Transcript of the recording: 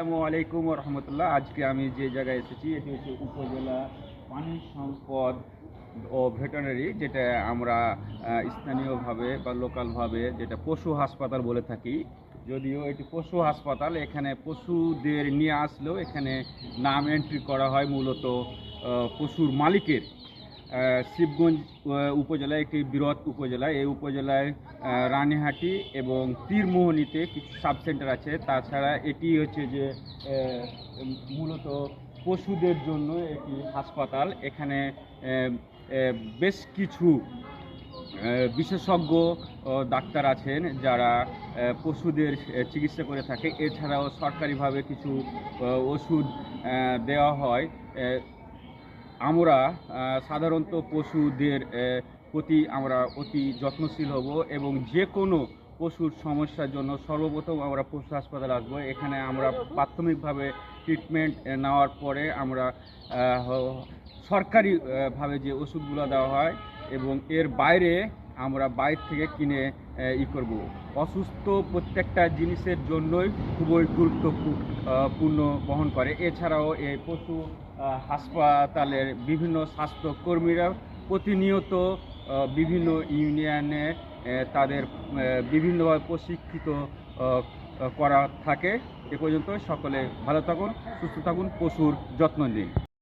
আসসালামু আলাইকুম রহমতুল্লাহ আজকে আমি যে জায়গায় এসেছি, এটি হচ্ছে উপজেলা পানি সম্পদ ও ভেটেরিনারি, যেটা আমরা স্থানীয়ভাবে বা লোকালভাবে যেটা পশু হাসপাতাল বলে থাকি। যদিও এটি পশু হাসপাতাল, এখানে পশুদের নিয়ে আসলেও এখানে নাম এন্ট্রি করা হয় মূলত পশুর মালিকের। শিবগঞ্জ আহ, উপজেলায় একটি বৃহৎ উপজেলা এই উপজেলায় রানীহাটি এবং তীরমোহনীতে কিছু সাব সেন্টার আছে। তাছাড়া এটি হচ্ছে যে মূলত পশুদের জন্য একটি হাসপাতাল। এখানে বেশ কিছু বিশেষজ্ঞ ডাক্তার আছেন যারা পশুদের চিকিৎসা করে থাকে। এছাড়াও সরকারিভাবে কিছু ওষুধ দেওয়া হয়। আমরা সাধারণত পশুদের প্রতি আমরা অতি যত্নশীল হব এবং যে কোনো পশুর সমস্যার জন্য সর্বপ্রথম আমরা পশু হাসপাতালে আসব। এখানে আমরা প্রাথমিকভাবে ট্রিটমেন্ট নেওয়ার পরে আমরা আহ, হ- সরকারি আহ, ভাবে যে ওষুধগুলো দেওয়া হয় এবং এর বাইরে আমরা বাইরে থেকে কিনে ই করব। অসুস্থ প্রত্যেকটা জিনিসের জন্যই খুবই গুরুত্বপূর্ণ বহন করে। এছাড়াও এই পশু হাসপাতালের বিভিন্ন স্বাস্থ্যকর্মীরা প্রতিনিয়ত বিভিন্ন ইউনিয়নে তাদের বিভিন্নভাবে প্রশিক্ষিত করা থাকে। এ পর্যন্ত সকলে ভালো থাকুন, সুস্থ থাকুন, পশুর যত্ন নিন।